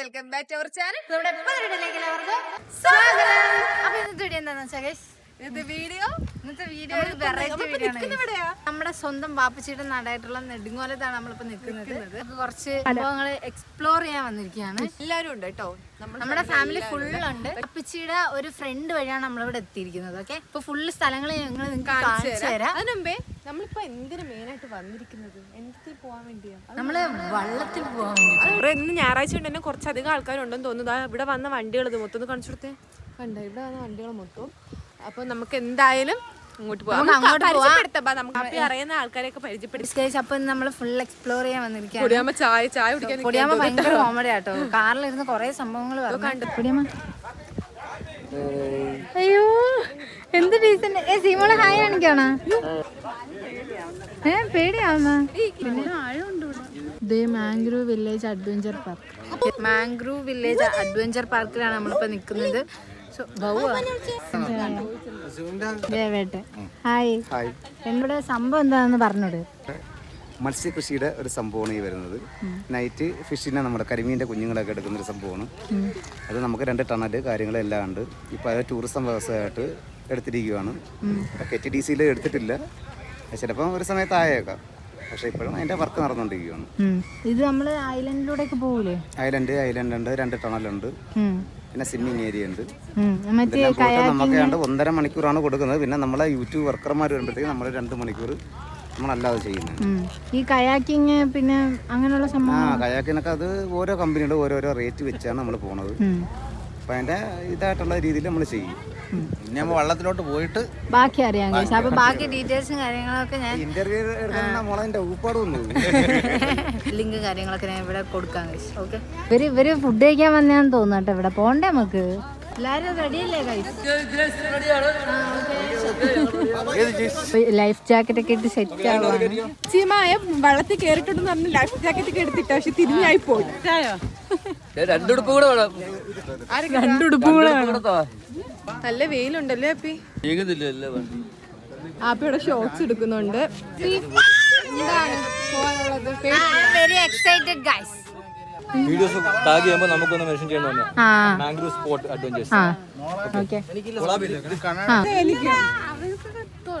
Welcome back to our channel. നമ്മുടെ പതിനെട്ടിലേക്ക് എല്ലാവർക്കും സ്വാഗതം. അപ്പൊ ഇന്നത്തെ വീഡിയോ എന്താണെന്ന് വെച്ചാൽ ഇത് വീഡിയോ ഇന്നത്തെ വീഡിയോ നമ്മുടെ സ്വന്തം വാപ്പച്ചിയുടെ നാടായിട്ടുള്ള നെടുങ്ങോലത്താണ് നമ്മളിപ്പോ നിൽക്കുന്നത്. കുറച്ച് സംഭവങ്ങൾ എക്സ്പ്ലോർ ചെയ്യാൻ വന്നിരിക്കുകയാണ്. എല്ലാരും ഉണ്ട് കേട്ടോ. നമ്മുടെ ഫാമിലി ഫുൾ ഉണ്ട്. വാപ്പച്ചിയുടെ ഒരു ഫ്രണ്ട് വഴിയാണ് നമ്മളിവിടെ എത്തിയിരിക്കുന്നത് ഓക്കെ ഇപ്പൊ ഫുള്ള് സ്ഥലങ്ങൾ ഞങ്ങൾ നിങ്ങൾക്ക് കാണിച്ചു തരാം. അതിനു മുമ്പേ നമ്മളിപ്പോ എന്തിനു മെയിൻ ആയിട്ട് വന്നിരിക്കുന്നത്? എന്തിൽ പോവാൻ വേണ്ടിയാ? നമ്മൾ വള്ളത്തിൽ പോവാൻ വേണ്ടി. ഇന്ന് ഞായറാഴ്ച കൊണ്ട് തന്നെ കുറച്ചധികം ആൾക്കാരുണ്ടെന്ന് തോന്നുന്നു. ഇവിടെ വന്ന വണ്ടികൾ ഇത് മൊത്തം കാണിച്ചു കൊടുത്തേ. കണ്ടോ ഇവിടെ വന്ന വണ്ടികൾ മൊത്തം. അപ്പൊ നമുക്ക് എന്തായാലും അങ്ങോട്ട് പോവാം. അങ്ങോട്ട് നമുക്ക് അപ്പൊ അറിയുന്ന ആൾക്കാരെയൊക്കെ പരിചയപ്പെടുത്തി. അപ്പൊ നമ്മൾ ഫുൾ എക്സ്പ്ലോർ ചെയ്യാൻ വന്നിരിക്കുകയാണ്. പൊടിയാമ്മ ചായ ചായ കുടിക്കാൻ പൊടിയാമ്മ ഭയങ്കര കോമഡി ആട്ടോ. കാറിലിരുന്ന് കൊറേ സംഭവങ്ങൾ കണ്ടു. പൊടിയമ്മ അയ്യോ എന്ത് ഡീസന്റ് ഏ സീമോളെ ഹായ് കാണിക്കാണോ? ഏ പേടിയാവുന്ന. Mangrove village adventure park. Mangrove village adventure പാർക്കിലാണ് നമ്മളിപ്പോ നിൽക്കുന്നത്. ദേവേട്ടെ ഹായ്. സംഭവം എന്താണെന്ന് പറഞ്ഞോട് മത്സ്യകൃഷിയുടെ ഒരു സംഭവമാണ് ഈ വരുന്നത്. നൈറ്റ് ഫിഷിനെ നമ്മുടെ കരിമീന്റെ കുഞ്ഞുങ്ങളൊക്കെ എടുക്കുന്ന ഒരു സംഭവമാണ് അത് നമുക്ക് രണ്ട് ടണൽ കാര്യങ്ങളെല്ലാം ഉണ്ട്. ഇപ്പോൾ അത് ടൂറിസം വ്യവസായമായിട്ട് എടുത്തിരിക്കുകയാണ് കെ ടി ഡി സിയിൽ എടുത്തിട്ടില്ല. ചിലപ്പോൾ ഒരു സമയത്ത് ആയേക്കാം. പക്ഷെ ഇപ്പോഴും അതിന്റെ വർക്ക് നടന്നുകൊണ്ടിരിക്കുകയാണ് ഇത് നമ്മൾ ഐലൻഡിലൂടെ പോകൂലേ? ഐലൻഡ് ഐലൻഡ് ഉണ്ട്. രണ്ട് ടണലുണ്ട്. പിന്നെ സ്വിമ്മിങ് ഏരിയ ഉണ്ട്. നമുക്ക് രണ്ട് ഒന്നര മണിക്കൂറാണ് കൊടുക്കുന്നത്. പിന്നെ നമ്മളെ യൂട്യൂബ് വർക്കർമാർ വരുമ്പോഴത്തേക്ക് നമ്മൾ രണ്ട് മണിക്കൂർ നമ്മളല്ലാതെ ചെയ്യുന്നത്. ഈ കയാക്കിങ് പിന്നെ അങ്ങനെയുള്ള സംഭവം ആ കയാക്കിനൊക്കെ അത് ഓരോ കമ്പനിയുടെ ഓരോരോ റേറ്റ് വെച്ചാണ് നമ്മൾ പോണത്. അപ്പൊ അപ്പം അതിന്റെ ഇതായിട്ടുള്ള രീതിയിൽ നമ്മൾ ചെയ്യും. നമ്മൾ വള്ളത്തിലോട്ട് പോയിട്ട് ബാക്കി അറിയാം guys. അപ്പൊ ബാക്കി ഡീറ്റെയിൽസും കാര്യങ്ങളൊക്കെ ഞാൻ ഇന്റർവ്യൂ എടുക്കുന്ന മോളതിന്റെ ഊപ്പാട് വന്നു. ലിങ്ക് കാര്യങ്ങളൊക്കെ ഞാൻ ഇവിടെ കൊടുക്കാം ഓക്കെ ഇവർ ഇവർ ഫുഡ് കഴിക്കാൻ വന്നാന്ന് തോന്നുന്നു കേട്ടോ ഇവിടെ. പോണ്ടേ നമുക്ക്? എല്ലാരും റെഡിയല്ലേ ലൈഫ് ജാക്കറ്റ് ഒക്കെ ഇട്ട് സെറ്റ് ആവാണ്. ചീമായ വെള്ളത്തിൽ കേറിട്ടുണ്ടെന്ന് പറഞ്ഞ് ലൈഫ് ജാക്കറ്റ് ഒക്കെ എടുത്തിട്ട് പക്ഷെ തിരിഞ്ഞായി പോയി രണ്ടുടുപ്പ് കൂടെ വേണം. രണ്ടുടുപ്പും കൂടെ നല്ല വെയിലുണ്ടല്ലേ അപ്പി? ആപ്പിയുടെ ഷോർട്സ് എടുക്കുന്നുണ്ട്. Very excited guys videos tag ചെയ്യുമ്പോൾ നമുക്കൊന്ന് മെൻഷൻ ചെയ്യണമെന്ന് ആ. മാംഗ്രൂവ് സ്പോട്ട് അഡ്വഞ്ചേഴ്സ് ആ. ഓക്കെ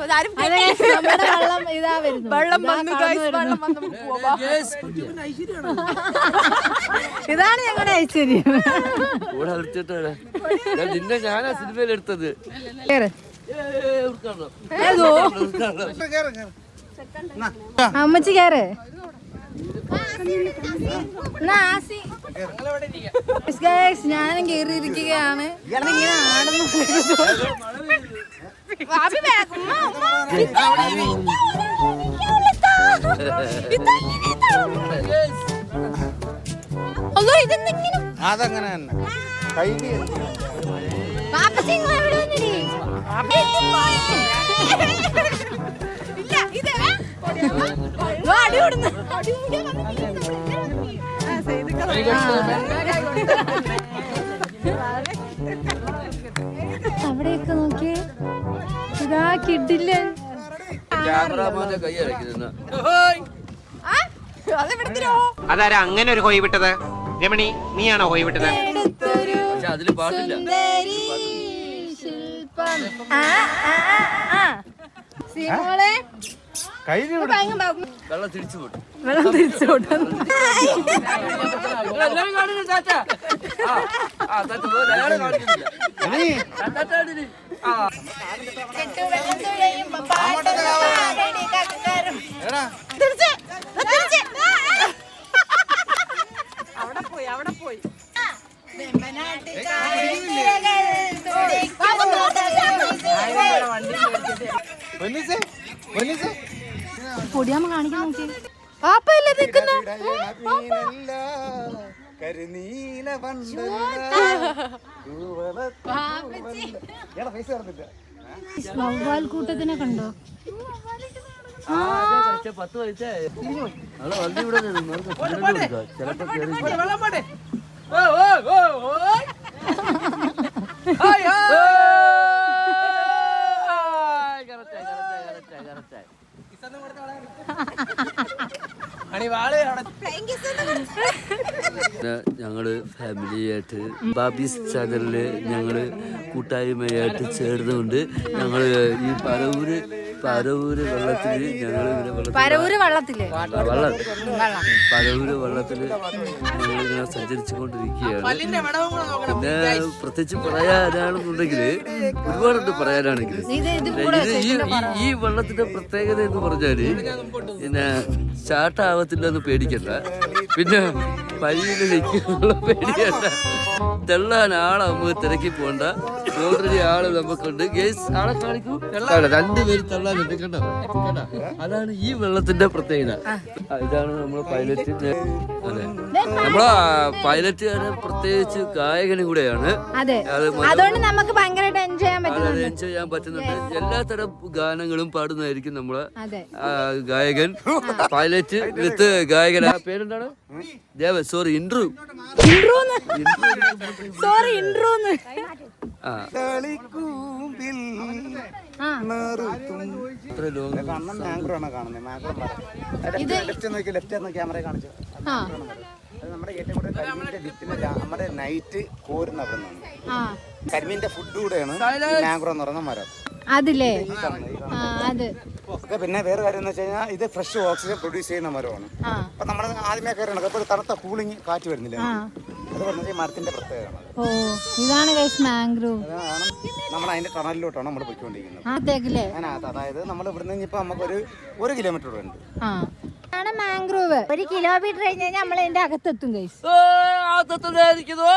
വെള്ളം ഇതാ വരുന്നു. വെള്ളം വന്നു guys, വെള്ളം വന്നു ഇതാണ് ഞങ്ങളുടെ ഐശ്വര്യം. കൂടെ എടുത്തിട്ട് നിന്നെ ഞാനാ സിനിമയിൽ എടുത്തത്. കേറ്. അമ്മച്ചി ഉൾക്കാണോ? അമ്മച്ചി ആസി. Guys, ഞാനും കേറിയിരിക്കുകയാണ്. ഇങ്ങനെ ആടുന്നു? അതങ്ങനെ തന്നെ. എവിടെ അവിടെയൊക്കെ നോക്കിയേ. ഇതാ കിഡില്ലേ അതാര അങ്ങനെ ഒരു ഹോയ് വിട്ടത്? രമണി നീയാണോ ഹോയ് വിട്ടത്? അതിൽ പാട്ടില്ല. ശില്പം. വെള്ളം തിരിച്ചു പോട്ടു. വെള്ളം തിരിച്ച്, ആ. അവിടെ പോയി അവിടെ പോയി. പൊന്നീസേ. പൊടിയാമ്മ കാണിക്കാൻ നോക്കി. നിൽക്കുന്ന വവ്വാൽ കൂട്ടത്തിനെ കണ്ടോ? പത്ത് ചിലപ്പോ കേറി വെള്ളം പോട്ടെ ഓ ഓ ഓ ഓ ഹായ് ഹായ് കറക്റ്റായി കറക്റ്റായി കറക്റ്റായി അണി വാൾ അവിടെ ഞങ്ങൾ ഫാമിലിയായിട്ട് ബാബീസ് ചാനലിൽ ഞങ്ങൾ കൂട്ടായ്മയായിട്ട് ചേർന്നുകൊണ്ട് ഞങ്ങൾ ഈ പരവൂര് പരവൂര് വെള്ളത്തിൽ ഞങ്ങൾ ഇങ്ങനെ പരവൂര് വള്ളത്തിൽ. വള്ളം. പരവൂര് വെള്ളത്തിൽ ഞങ്ങളിങ്ങനെ സഞ്ചരിച്ചു കൊണ്ടിരിക്കുകയാണ് പിന്നെ പ്രത്യേകിച്ച് പറയാനാണെന്നുണ്ടെങ്കിൽ ഒരുപാടുണ്ട് പറയാനാണെങ്കിൽ ഈ ഈ- ഈ വെള്ളത്തിന്റെ പ്രത്യേകത എന്ന് പറഞ്ഞാൽ പിന്നെ ചാട്ടാവത്തില്ല എന്ന് പേടിക്കണ്ട. പിന്നെ പയ്യന് നിൽക്കാനുള്ള തെള്ളാൻ ആളെ നമുക്ക് തിരക്കി പോണ്ട. ഓൾറെഡി ആൾ നമുക്കുണ്ട്. ഗേസ് ആളെ കാണിക്കൂ. കാണാം, രണ്ടുപേരും തള്ളാനുണ്ട് കണ്ടോ? കണ്ടോ? അതാണ് ഈ വെള്ളത്തിന്റെ പ്രത്യേകത. ഇതാണ് നമ്മളെ പൈലറ്റ് അതെ. നമ്മളെ പൈലറ്റ് പ്രത്യേകിച്ച് ഗായകനും കൂടെയാണ്. അതെ. അത് അതുകൊണ്ട് നമുക്ക് ഭയങ്കരമായിട്ട് എൻജോയ് ചെയ്യാൻ എൻജോയ് പറ്റുന്നുണ്ട്. എല്ലാത്തരം ഗാനങ്ങളും പാടുന്നതായിരിക്കും നമ്മളെ ഗായകൻ. പൈലറ്റ് വിത്ത് ഗായകൻ. പേരെന്താണ്? ദേവൻ സോറി ഇൻട്രൂ സോറി ഇൻട്രോന്ന്. ഇത് ലെഫ്റ്റ് നോക്കി ലെഫ്റ്റ് ക്യാമറ കാണിച്ചു. നമ്മുടെ ഏറ്റവും കൂടുതൽ കരിമീന്റെ വിത്തിന് നമ്മുടെ നൈറ്റ് കോരുന്ന അവിടെ നിന്നാണ്. ആ. കരിമീന്റെ ഫുഡ് കൂടെയാണ് മാംഗ്രോ എന്ന് പറയുന്ന മരം. അതില്ലേ ആ അത്. പിന്നെ വേറെ കാര്യം എന്ന് വെച്ച് കഴിഞ്ഞാൽ ഇത് ഫ്രഷ് ഓക്സിജൻ പ്രൊഡ്യൂസ് ചെയ്യുന്ന മരമാണ്. ആ. അപ്പൊ നമ്മൾ ആദ്യമേ കയറണം അപ്പോൾ തണുത്ത കൂളിങ് കാറ്റ് വരുന്നില്ല. ആ. അത് പറഞ്ഞാൽ ഈ മരത്തിന്റെ പ്രത്യേകതയാണ്. ഓ ഇതാണ് മാംഗ്രൂവ് നമ്മൾ അതിന്റെ ടണലിലോട്ടാണ് നമ്മൾ പോയിക്കൊണ്ടിരിക്കുന്നത്. അതായത് നമ്മൾ ഇവിടുന്ന് ഇപ്പൊ നമുക്ക് ഒരു ഒരു കിലോമീറ്റർ ഉണ്ട്. ആ. ആണ് മാംഗ്രൂവ് ഒരു കിലോമീറ്റർ കഴിഞ്ഞ് കഴിഞ്ഞാൽ നമ്മൾ അതിന്റെ അകത്തെത്തും ഗൈസ് ആദ്യത്തിലായിരിക്കുന്നു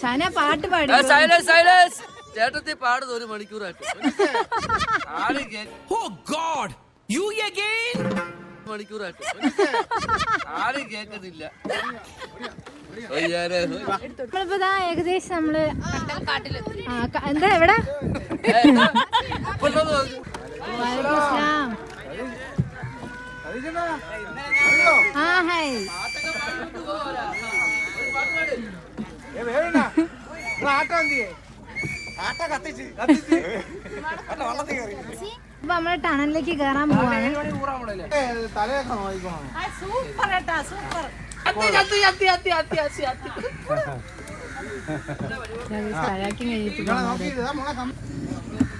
ഷാന പാട്ട് പാടി സൈലൻസ് സൈലൻസ് ചേട്ടത്തി പാടുന്നത് ഒരു മണിക്കൂറായിട്ട് ഓ ഗോഡ് യു അഗൈൻ മണിക്കൂറായിട്ട് ആരും കേൾക്കുന്നില്ല നമ്മളിപ്പോ ഏകദേശം നമ്മൾ എന്താ എവിടെ. ആ കയറി ഇപ്പൊ നമ്മൾ ടണലിലേക്ക് കേറാൻ പോവാണ്. തലയൊക്കെ നോക്കണം കയാക്കിങ്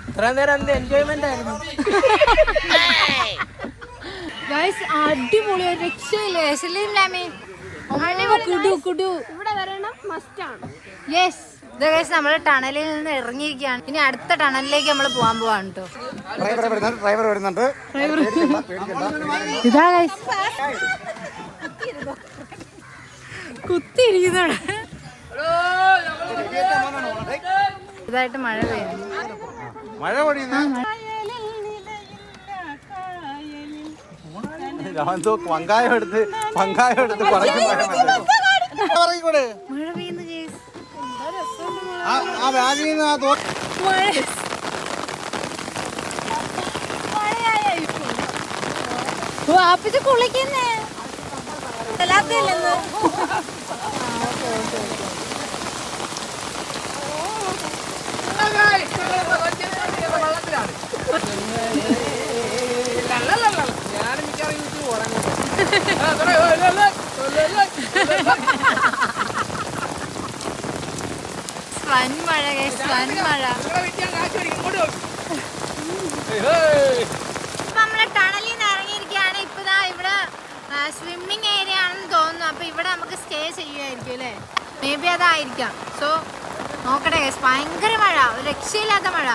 ഇത്രയും നേരം എന്ത് എൻജോയ്മെന്റ് ആയിരുന്നു? ഗൈസ് അടിപൊളി ഒരു രക്ഷയില്ലേ? സലീം ലാമി കുടു കുടു. ഇവിടെ വരണം മസ്റ്റ് ആണ്. യെസ് ഇത് ഗൈസ് നമ്മൾ ടണലിൽ നിന്ന് ഇറങ്ങിയിരിക്കുകയാണ്. ഇനി അടുത്ത ടണലിലേക്ക് നമ്മൾ പോകാൻ പോവാണ് കേട്ടോ ഡ്രൈവർ വരുന്നുണ്ട്. ഇതാ ഗൈസ് കുത്തിയിരിക്കുന്നോട് ഇതായിട്ട് മഴ പെയ്യുന്നു. മഴ പൊടിയുന്ന പങ്കായം എടുത്ത് പങ്കായം എടുത്ത് പറയും പറയിക്കൂടെ മഴ പെയ്യുന്നു ആ ആ ബാഗിൽ നിന്ന് ആ തോ വാപ്പിച്ച് കുളിക്കുന്നേ. അല്ലാത്തല്ലെന്ന് വൻ മഴ ഗൈസ് വൻ മഴ. നമ്മൾ ടണലിൽ നിന്ന് ഇറങ്ങിയിരിക്കുകയാണ്. ഇപ്പൊ ദാ ഇവിടെ സ്വിമ്മിങ് ഏരിയ ആണെന്ന് തോന്നുന്നു. അപ്പൊ ഇവിടെ നമുക്ക് സ്റ്റേ ചെയ്യുമായിരിക്കും അല്ലേ? മേ ബി അതായിരിക്കാം. സോ നോക്കട്ടെ ഭയങ്കര മഴ. രക്ഷയില്ലാത്ത മഴ.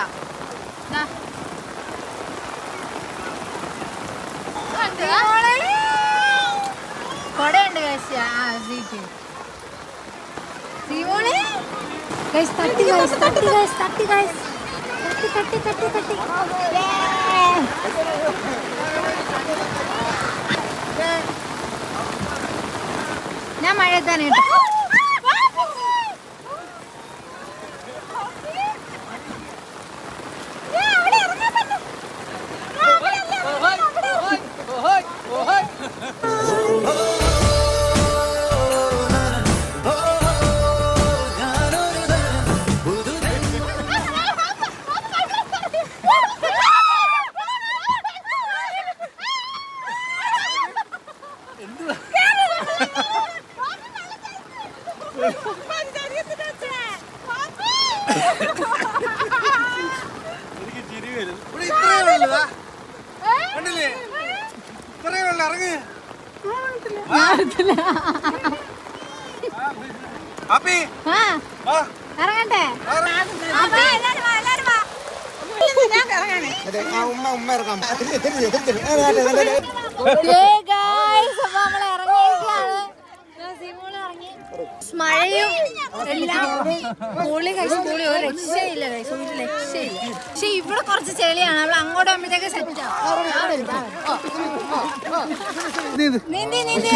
കൊടയുണ്ട് ഗൈസ് ആ സീക്ക് സീമോളെ? ഗൈസ് തട്ടി ഗൈസ് തട്ടി ഗൈസ് തട്ടി ഗൈസ് തട്ടി തട്ടി തട്ടി തട്ടി. ഞാൻ മഴ മഴയും എല്ലാം കൂളി കഴിച്ച് കൂളി ഒരു രക്ഷയില്ല കഴിച്ചു ഒരു രക്ഷയില്ല. പക്ഷെ ഇവിടെ കുറച്ച് ചെളിയാണ്. നമ്മൾ അങ്ങോട്ട് ആകുമ്പോഴത്തേക്ക് സെറ്റ് നീന്തി നീന്തി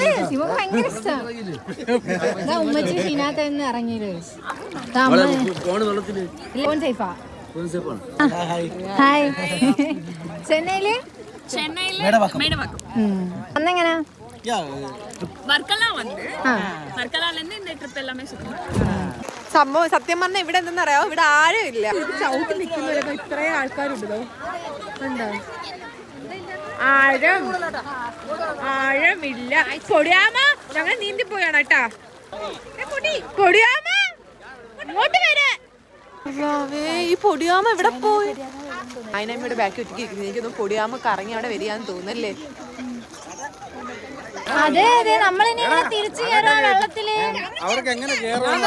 ഏയ്. സിമോക്ക് ഭയങ്കര ഇഷ്ടമാണ് ഉമ്മച്ചി ഷീനാത്ത നിന്ന് ഇറങ്ങിയത് ഫോണ് വെള്ളത്തിൽ. ഫോൺ സേഫാ ഫോൺ സേഫാണ് ഹായ്. ചെന്നൈയിൽ? അന്നെങ്ങനാ വർക്കെല്ലാം വന്ന് ആ വർക്കലാലെന്ന് இந்த ട്രിപ്പ് എല്ലാമേ സുഖം സംഭവം സത്യം പറഞ്ഞാൽ ഇവിടെ എന്തെന്നറിയാമോ ഇവിടെ ആരും ഇല്ല ചവിട്ടി നിൽക്കുന്നവരൊക്കെ ഇത്രയും ആൾക്കാരുണ്ടല്ലോ ഉണ്ടോ ആഴം ആഴമില്ല പൊടിയാമ ഞങ്ങൾ നീന്തി പോയാണ് കേട്ടാ പൊടിയാമ ഇങ്ങോട്ട് വരെ അല്ലാവേ, ഈ പൊടിയാമ എവിടെ പോയി അതിനമ്മയുടെ ബാക്കി ഒറ്റയ്ക്ക് എനിക്കൊന്നും പൊടിയാമ കറങ്ങി അവിടെ വരികയെന്ന് തോന്നല്ലേ അതെ അതെ. നമ്മളിനി തിരിച്ചു കയറാൻ വെള്ളത്തിൽ. അവർക്ക് എങ്ങനെ കേറാൻ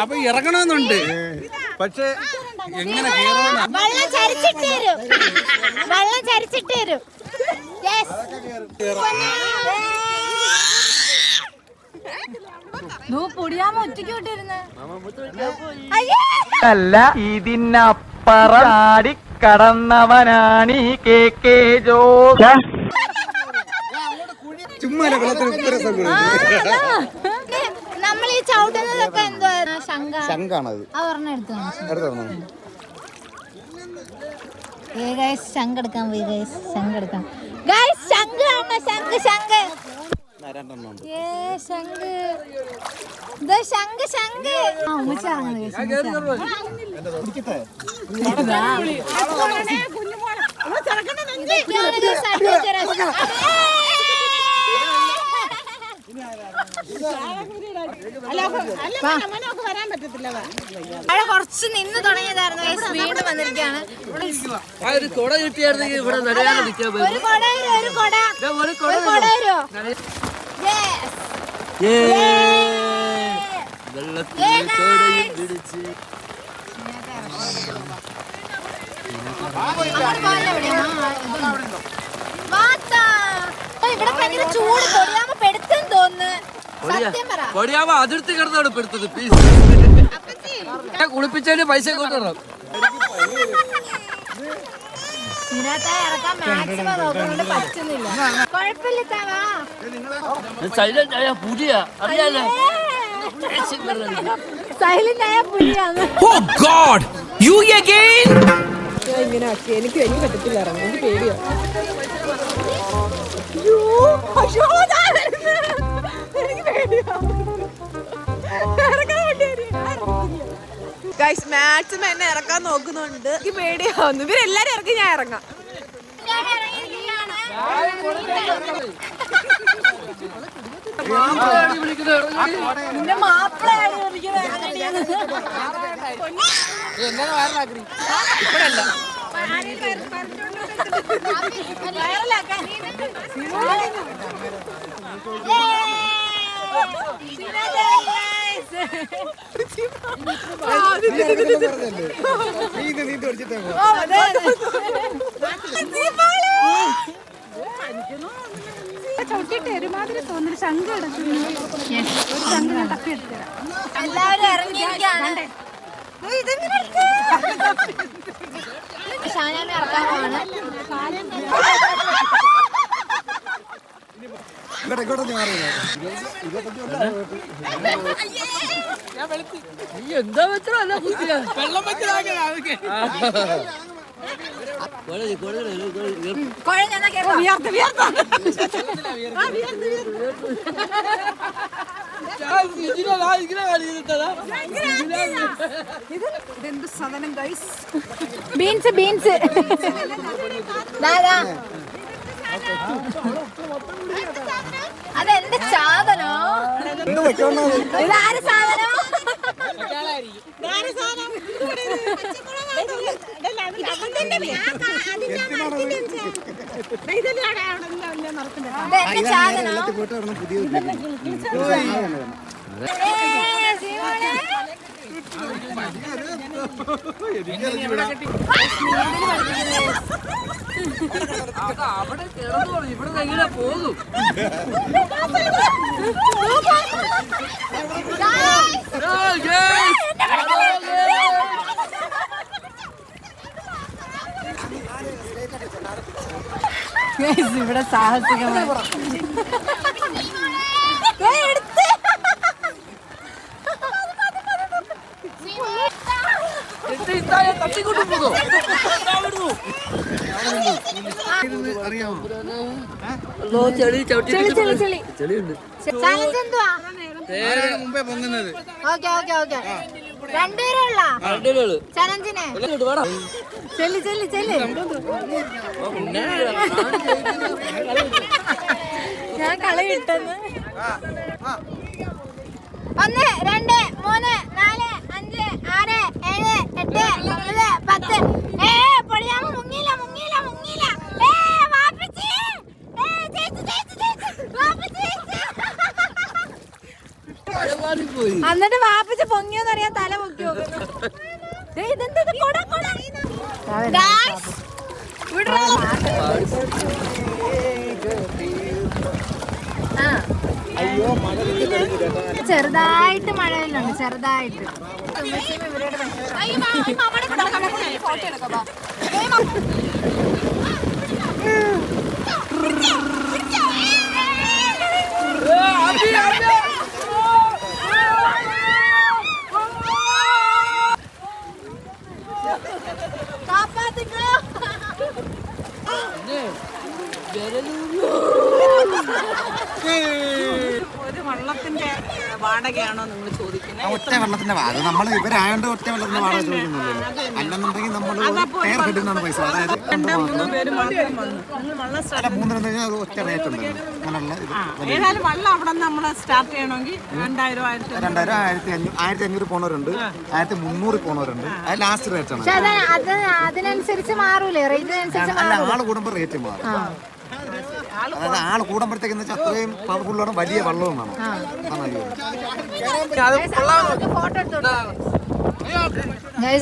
അപ്പൊ ഇറങ്ങണമെന്നുണ്ട്. പക്ഷെ എങ്ങനെ വെള്ളം ചരിച്ചിട്ട് തരും വെള്ളം ചരിച്ചിട്ട് തരും അല്ല ഇതിനപ്പറാടി കടന്നവനാണീ കെ കെ ജോ. ചുമ്മാ നമ്മൾ ഈ ചവിട്ടുന്നതൊക്കെ എന്തോ ശങ്ക ശങ്കാണത് എടുത്തു ഏ ഗൈസ് പോയി ശംഖ് എടുക്കാൻ ഗൈസ് ഏ ശംഖ്. ശംഖ് ശംഖ്. ആ ഉമ്മച്ചി ഇറങ്ങുന്നത് adventurous. അവിടെ കുറച്ച് നിന്ന് തുടങ്ങിയതായിരുന്നു. വീണ്ടും വന്നിരിക്കുകയാണ്. ഒരു കൊട കിട്ടിയായിരുന്നെങ്കിൽ ഇവിടെ ഒരു കൊട? ഒരു കൊട. ഒരു കൊട ഇവിടെ. ഭയങ്കര ചൂട്. പൊടിയാമ തോന്നുന്നു. അതിർത്തി കിടന്നാണ് പെടുത്തത്. കുളിപ്പിച്ചതിന് പൈസ കൊണ്ടുവരണം. സൈലന്റ് ആയ പുതിയ അറിയാലോ? സൈലന്റ് ആയ പുലിയാണ്. ഇങ്ങനെ ആക്കി. എനിക്ക് എനിക്ക് പറ്റത്തില്ല ഇറങ്ങാൻ എനിക്ക് പേടിയാ. ഗൈസ് മാക്സിമം എന്നെ ഇറക്കാൻ നോക്കുന്നുണ്ട്. എനിക്ക് പേടിയാവുന്നു. ഇവരെല്ലാരും ഇറക്കി ഞാൻ ഇറങ്ങാം. ഞാൻ ഒരു നിന്റെ ഞാൻ തപ്പി വൈറലാക്കാൻ. എല്ലാവരും ഇറങ്ങിയിരിക്കുകയാണ് ഷാനാമി ഇറക്കാൻ പോവാണ് നീ എന്താ വെച്ചാ കുത്തിയ വെള്ളം കുഴഞ്ഞെന്നാ കേട്ടോ ബീൻസ് ബീൻസ് ദാദാ അതെന്റെ സാധനോ? ഇതാര് സാധനോ? ഇതെന്റെ അവിടെ കിടന്നു ഇവിടെ എങ്ങനെ പോകും ഇവിടെ സാഹസികമായി തട്ടിക്കൊണ്ട് പോകുന്നു അറിയാമോ ചെളി ചവിട്ടി ചെളി, ചെളി. ചെളിയുണ്ട്. ചലഞ്ച് എന്തുവാ? മുമ്പേ പൊങ്ങുന്നത്? Okay okay okay. രണ്ടുപേരുള്ള? രണ്ടുപേരുള്ളൂ. ചലഞ്ചിന്? ഇങ്ങോട്ട് വേണം ചെല്ലി ചെല്ലി ചെല്ലി ഞാൻ കളി കിട്ടുന്നു ഒന്ന് രണ്ട് മൂന്ന് നാല് അഞ്ച് ആറ് ഏഴ് എട്ട് ഒമ്പത് പത്ത് ഏ പൊളിയാമ മുങ്ങിയില്ല മുങ്ങിയില്ല മുങ്ങിയില്ല ഏ വാപ്പിച്ചി ഏ ചേച്ചി ചേച്ചി ചേച്ചി വാപ്പിച്ചി ചേച്ചി എന്നിട്ട് വാപ്പിച്ച്. പൊങ്ങിയോന്നറിയാൻ തല പൊക്കി നോക്കുന്നു. ഇതെന്ത് ഇത്? കൊട, കൊട. Guys, വിടറാ. ആ. ചെറുതായിട്ട് മഴ വരുന്നുണ്ട് ചെറുതായിട്ട് Hey! വാടകയാണോ നിങ്ങൾ ചോദിക്കുന്നത്? ഒറ്റ വെള്ളത്തിന്റെ വാ- അത് നമ്മൾ ഇവരായോണ്ട് ഒറ്റ വെള്ളത്തിന്റെ വാടക ചോദിക്കുന്നുള്ളൂ അല്ലെന്നുണ്ടെങ്കിൽ നമ്മൾ ടയർ ഹെഡിനാണ് പൈസ. അതായത് അല്ല മൂന്നെണ്ണം കഴിഞ്ഞാൽ ഒറ്റ റേറ്റ് ഉണ്ട്. അങ്ങനെയുള്ള ഏതായാലും വള്ളം അവിടെ നമ്മൾ സ്റ്റാർട്ട് ചെയ്യണമെങ്കിൽ രണ്ടായിരം ആയിരത്തി രണ്ടായിരം ആയിരത്തി അഞ്ഞൂറ് ആയിരത്തി അഞ്ഞൂറ് പോണവരുണ്ട്. ആയിരത്തി മുന്നൂറ് പോണവരുണ്ട്. അത് ലാസ്റ്റ് റേറ്റ് ആണ്. അതിനനുസരിച്ച് മാറൂലേ? റേറ്റിനനുസരിച്ച് അല്ല ആൾ കൂടുമ്പോൾ റേറ്റ് മാറും. അതായത് ആൾ കൂടുമ്പോഴത്തേക്ക് വെച്ചാൽ അത്രയും പവർഫുള്ളാണ് വലിയ വള്ളവും വേണം.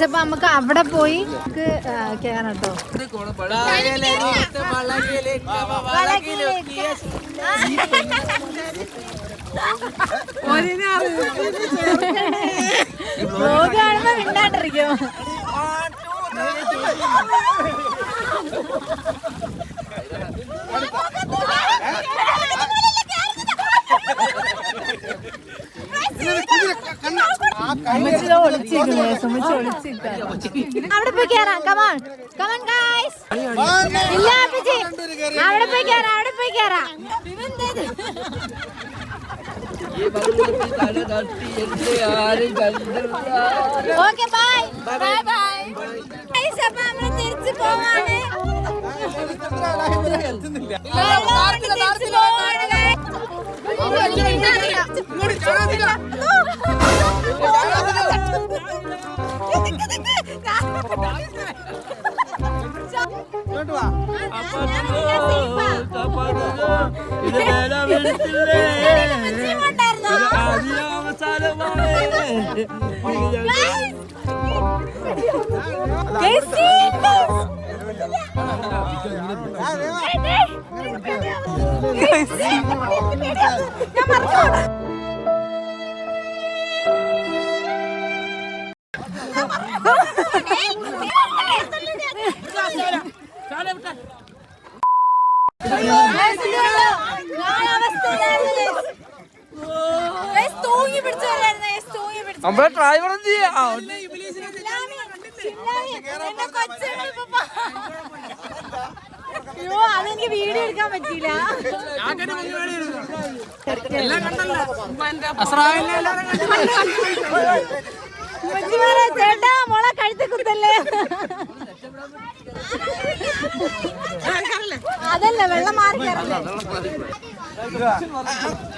അപ്പൊ നമുക്ക് അവിടെ പോയി നമുക്ക് കേറാം. കേട്ടോ ബ്ലോഗ് കാണുമ്പോ മിണ്ടാണ്ടിരിക്കും അവിടെ പോയി കേറാം. കമാൺ കമാൺ ഗൈസ് ഇല്ല അപ്പച്ചി അവിടെ പോയി കേറാം അവിടെ പോയി കേറാം. ഓക്കെ ബൈ ബൈ ബൈ അപ്പൊ നമ്മൾ തിരിച്ചു പോവാണ്. ഇത് വേല വെളുത്തില്ലേ ഇത് അയ്യോ അതെനിക്ക് വീഡിയോ എടുക്കാൻ പറ്റിയില്ല. ഉമ്മച്ചിമാരെ, ചേട്ടാ മോളെ കഴുത്തി കുത്തല്ലേ? അതല്ല വെള്ളം മാറി കയറല്ലേ?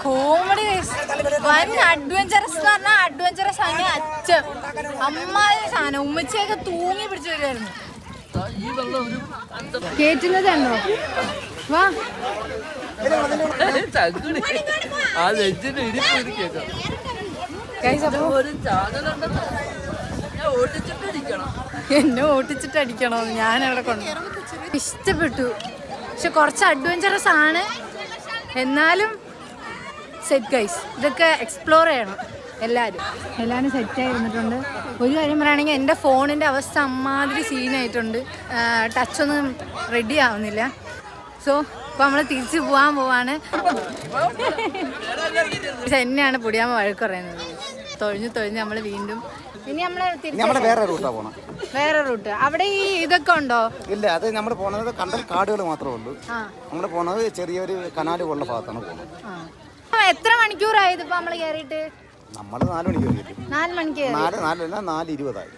കോമഡി വൻ അഡ്വഞ്ചറസ് എന്ന് പറഞ്ഞാൽ അഡ്വഞ്ചറസ് ആണ് അച്ഛൻ. അമ്മാതിരി സാധനം. ഉമ്മച്ചയൊക്കെ തൂങ്ങി പിടിച്ചു വരുമായിരുന്നു കേറ്റുന്നത് എന്തോ വാ. ആ ഇരിപ്പ് ഒരു എന്നെ ഓട്ടിച്ചിട്ട് അടിക്കണോ? ഞാൻ അവിടെ കൊണ്ട് ഇഷ്ടപ്പെട്ടു. പക്ഷെ കുറച്ച് അഡ്വഞ്ചറസ് ആണ്. എന്നാലും സെറ്റ് ഗൈസ് ഇതൊക്കെ എക്സ്പ്ലോർ ചെയ്യണം എല്ലാവരും. എല്ലാവരും സെറ്റായി ഇരുന്നിട്ടുണ്ട്. ഒരു കാര്യം പറയുകയാണെങ്കിൽ എന്റെ ഫോണിന്റെ അവസ്ഥ അമ്മാതിരി സീനായിട്ടുണ്ട് ടച്ചൊന്നും റെഡി ആവുന്നില്ല. സോ ഇപ്പോൾ നമ്മൾ തിരിച്ചു പോകാൻ പോവാണ്. പക്ഷെ എന്നെയാണ് പൊടിയാമ്മ പറയുന്നത്. തൊഴിഞ്ഞ് തൊഴിഞ്ഞ് നമ്മൾ വീണ്ടും ഇനി നമ്മൾ വേറെ റൂട്ടാ പോണം. വേറെ റൂട്ട്. അവിടെ ഈ ഇതൊക്കെ ഉണ്ടോ? ഇല്ല അത് നമ്മൾ പോണത് കണ്ടൽ കാടുകൾ മാത്രമേ ഉള്ളൂ. നമ്മൾ പോണത് ചെറിയൊരു കനാല് പോലുള്ള ഭാഗത്താണ് പോണത്. എത്ര മണിക്കൂറായത് ഇപ്പൊ നമ്മൾ കേറിയിട്ട്? നമ്മൾ നാല് മണിക്കൂർ കയറിയിട്ട് നാല് മണിക്ക് കയറി നാല് നാലല്ല നാല് ഇരുപതായി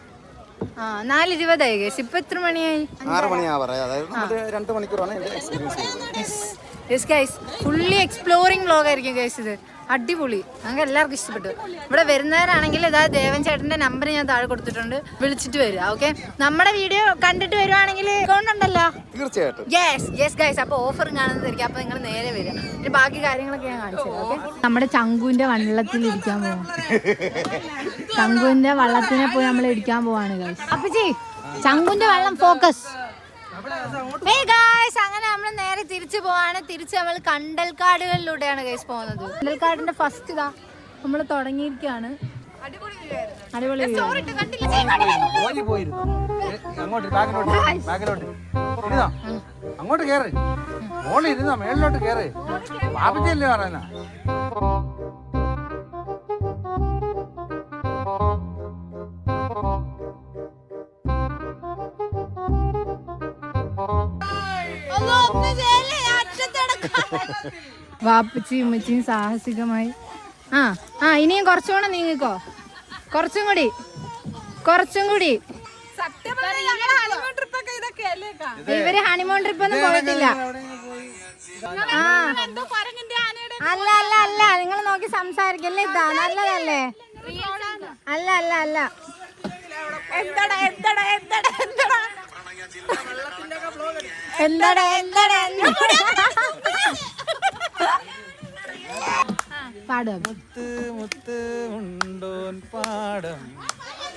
ആ നാല് ഇരുപതായി കേസ്. ഇപ്പൊ എത്ര മണിയായി? ആറ് മണിയാവാറേ. അതായത് നമ്മൾ രണ്ട് മണിക്കൂറാണ് എന്റെ എക്സ്പീരിയൻസ് ചെയ്തത്. ഗൈസ് ഫുള്ളി എക്സ്പ്ലോറിംഗ് വ്ലോഗ് ആയിരിക്കും ഗൈസ് ഇത്. അടിപൊളി. ഞങ്ങൾക്ക് എല്ലാവർക്കും ഇഷ്ടപ്പെട്ടു. ഇവിടെ വരുന്നവരാണെങ്കിൽ ഇതാ ദേവൻ ചേട്ടന്റെ നമ്പർ ഞാൻ താഴെ കൊടുത്തിട്ടുണ്ട്. വിളിച്ചിട്ട് വരിക ഓക്കെ നമ്മുടെ വീഡിയോ കണ്ടിട്ട് വരുവാണെങ്കിൽ അക്കൗണ്ട് ഉണ്ടല്ലോ തീർച്ചയായിട്ടും. യെസ് യെസ് ഗൈസ് അപ്പോൾ ഓഫർ കാണുന്നതായിരിക്കും. അപ്പോൾ നിങ്ങൾ നേരെ വരിക. ഇനി ബാക്കി കാര്യങ്ങളൊക്കെ ഞാൻ കാണിച്ചു ഓക്കെ നമ്മുടെ ചങ്കുവിന്റെ വള്ളത്തിൽ ഇരിക്കാൻ പോവാം. ചങ്കുവിന്റെ വള്ളത്തിനെ പോയി നമ്മൾ ഇടിക്കാൻ പോവാണ് ഗൈസ് അപ്പച്ചി ചങ്കുവിന്റെ വള്ളം ഫോക്കസ് ഗൈസ് അങ്ങനെ നമ്മൾ നേരെ തിരിച്ചു പോവാണ്. തിരിച്ച് നമ്മൾ കണ്ടൽക്കാടുകളിലൂടെയാണ് ഗൈസ് പോകുന്നത്. കണ്ടൽക്കാടിന്റെ ഫസ്റ്റ് ഇതാ നമ്മൾ തുടങ്ങിയിരിക്കുകയാണ് അടിപൊളി അങ്ങോട്ട് കേറ്. മോളിൽ ഇരുന്നോ മേളിലോട്ട് കേറ്. പാപ്പച്ചല്ലേ പറയുന്ന? വാപ്പച്ചി ഉമ്മച്ചിയും സാഹസികമായി. ആ ആ ഇനിയും കുറച്ചുകൂടെ നീങ്ങിക്കോ. കുറച്ചും കൂടി. കുറച്ചും കൂടി. ഇവർ ഹണിമോൺ ട്രിപ്പ് ഒന്നും പോയിട്ടില്ല. ആ. അല്ല അല്ല അല്ല. നിങ്ങൾ നോക്കി സംസാരിക്കല്ലേ ഇതാ? നല്ലതല്ലേ? അല്ല അല്ല അല്ല. എന്താടാ എന്താടാ എന്താടാ എന്താടാ? മുത്ത് മുത്ത് ഉണ്ടോൻ പാടം.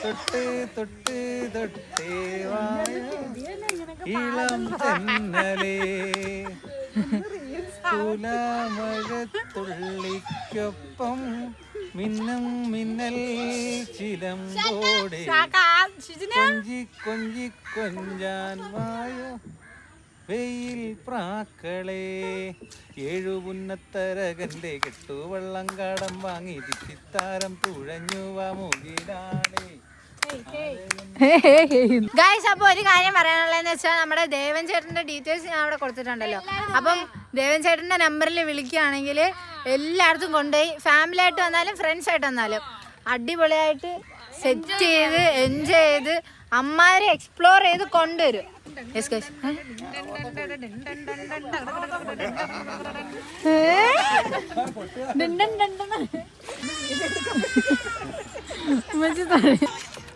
തൊട്ട് തൊട്ട് തൊട്ടേ ഇളം തെന്നലേ. തുലാമഴത്തുള്ളിക്കൊപ്പം മിന്നും മിന്നൽ ചിലമ്പോടെ കൊഞ്ചി കൊഞ്ചി കൊഞ്ചാൻ വായോ. വെയിൽ പ്രാക്കളെ ഏഴു പുന്നത്തരകന്റെ കെട്ടുവള്ളം കടം വാങ്ങി തിത്തിത്താരം തുഴഞ്ഞു മുകിലാണേ. ഗൈസ് അപ്പൊ ഒരു കാര്യം പറയാനുള്ളതെന്ന് വെച്ചാൽ നമ്മുടെ ദേവൻ ചേട്ടന്റെ ഡീറ്റെയിൽസ് ഞാൻ അവിടെ കൊടുത്തിട്ടുണ്ടല്ലോ. അപ്പം ദേവൻ ചേട്ടന്റെ നമ്പറിൽ വിളിക്കുകയാണെങ്കിൽ എല്ലായിടത്തും കൊണ്ടുപോയി. ഫാമിലി ആയിട്ട് വന്നാലും ഫ്രണ്ട്സ് ആയിട്ട് വന്നാലും. അടിപൊളിയായിട്ട് സെറ്റ് ചെയ്ത് എൻജോയ് ചെയ്ത് അമ്മാരെ എക്സ്പ്ലോർ ചെയ്ത് കൊണ്ടുവരും. Yes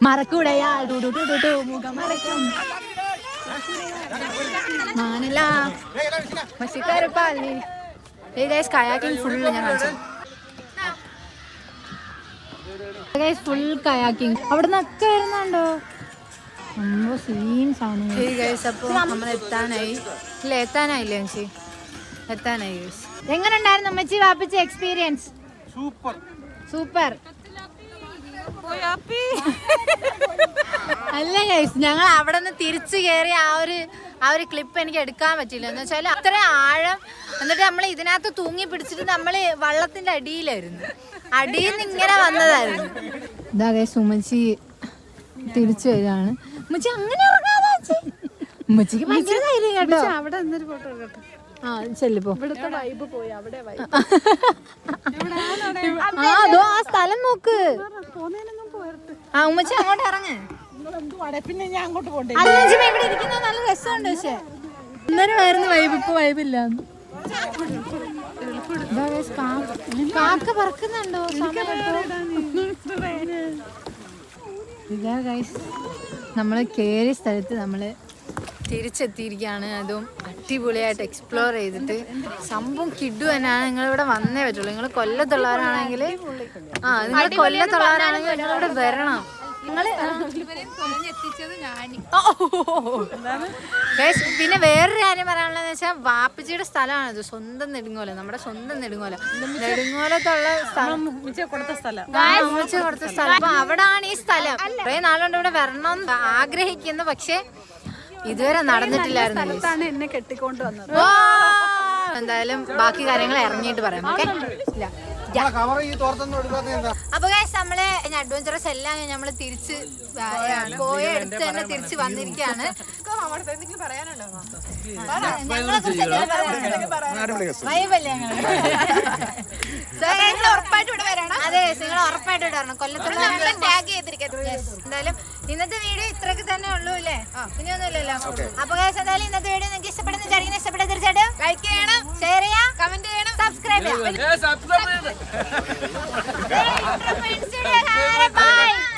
guys മറക്കൂടയാ do do do do do മുഖം മറക്കും മാനല മഷിക്കാരപ്പാലി കയാക്കിംഗ് ഫുൾ ഞാൻ കാണിച്ചു ഫുൾ കയാക്കിംഗ് അവിടെ നിന്നൊക്കെ വരുന്നുണ്ടോ ரொம்ப സെയിം സാധനം അപ്പോൾ നമ്മൾ എത്താനായി ഇല്ല എത്താനായില്ലേ അമ്മച്ചി എത്താനായി guys. എങ്ങനെ ഉണ്ടായിരുന്നു അമ്മച്ചി വാപ്പിച്ച എക്സ്പീരിയൻസ് സൂപ്പർ സൂപ്പർ അല്ല ഗൈസ് ഞങ്ങൾ അവിടെ നിന്ന് തിരിച്ചു കയറി ആ ഒരു ആ ഒരു ക്ലിപ്പ് എനിക്ക് എടുക്കാൻ പറ്റില്ല എന്ന് വെച്ചാൽ അത്ര ആഴം. എന്നിട്ട് നമ്മൾ ഇതിനകത്ത് തൂങ്ങി പിടിച്ചിട്ട് നമ്മൾ വള്ളത്തിന്റെ അടിയിലായിരുന്നു. അടിയിൽ നിന്ന് ഇങ്ങനെ വന്നതായിരുന്നു. ഇതാ ഗൈസ് ഉമ്മച്ചി തിരിച്ചു വരികയാണ്. ഉമ്മച്ചി അങ്ങനെ. ഉമ്മച്ചിക്ക് ഭയങ്കര ധൈര്യം കേട്ടോ. അവിടെ ഫോട്ടോ എടുക്കട്ടെ ആ ചെല്ലിപ്പോ ഇവിടുത്തെ വൈബ് പോയി അവിടെ വൈബ് ആ അതോ ആ സ്ഥലം നോക്ക്. പോയിട്ട് ആ ഉമ്മച്ചി അങ്ങോട്ട് ഇറങ്ങ്. പിന്നെ ഞാൻ അങ്ങോട്ട് പോണ്ടേ? അല്ല ഇവിടെ ഇരിക്കുന്ന നല്ല രസമുണ്ട് പക്ഷേ. അന്നേരമായിരുന്നു വൈബ് ഇപ്പൊ വൈബില്ല കാക്ക പറക്കുന്നുണ്ടോ? ഇതാ ഗൈസ് നമ്മൾ കയറിയ സ്ഥലത്ത് നമ്മൾ തിരിച്ചെത്തിയിരിക്കുകയാണ്. അതും അടിപൊളിയായിട്ട് എക്സ്പ്ലോർ ചെയ്തിട്ട്. സംഭവം കിഡു തന്നെയാണ്. നിങ്ങൾ ഇവിടെ വന്നേ പറ്റുള്ളൂ. നിങ്ങൾ കൊല്ലത്തുള്ളവരാണെങ്കിൽ ആ നിങ്ങൾ കൊല്ലത്തുള്ളവരാണെങ്കിൽ നിങ്ങൾ ഇവിടെ വരണം. പിന്നെ വേറൊരു കാര്യം പറയാനുള്ളതെന്ന് വെച്ചാൽ വാപ്പച്ചിയുടെ സ്ഥലമാണിത് സ്വന്തം നെടുങ്ങോല നമ്മുടെ സ്വന്തം നെടുങ്ങോല നെടുങ്ങോലത്തുള്ള സ്ഥലം. കൊടുത്ത സ്ഥലം. കൊടുത്ത സ്ഥലം. അപ്പൊ അവിടാണ് ഈ സ്ഥലം. കുറെ നാളുകൊണ്ട് ഇവിടെ വരണം ആഗ്രഹിക്കുന്നു. പക്ഷെ ഇതുവരെ നടന്നിട്ടില്ലായിരുന്നു. എന്നെ കെട്ടിക്കൊണ്ട് വന്നത്. എന്തായാലും ബാക്കി കാര്യങ്ങൾ ഇറങ്ങിയിട്ട് പറയാം ഓക്കെ? ഇല്ല. അപ്പൊ ഗൈസ് നമ്മളെ അഡ്വഞ്ചറസ് എല്ലാം നമ്മൾ തിരിച്ച് പോയ അടുത്ത് തന്നെ തിരിച്ച് വന്നിരിക്കാണ് ഞങ്ങളെ കുറിച്ച് അതെ നിങ്ങൾ ഉറപ്പായിട്ട് ഇവിടെ വരണം. കൊല്ലത്തുള്ള ടാഗ് എന്തായാലും ഇന്നത്തെ വീഡിയോ ഇത്രയൊക്കെ തന്നെ ഉള്ളൂ അല്ലേ? ഇനിയൊന്നുമില്ലല്ലോ. അപ്പൊ guys, എന്തായാലും ഇന്നത്തെ വീഡിയോ നിങ്ങൾക്ക് ഇഷ്ടപ്പെടുന്ന ചടങ്ങിനെ ഇഷ്ടപ്പെട്ട തീർച്ചയായിട്ടും ലൈക്ക് ചെയ്യണം. ഷെയർ ചെയ്യാം. കമന്റ് ചെയ്യണം. സബ്സ്ക്രൈബ് ചെയ്യാം. Bye.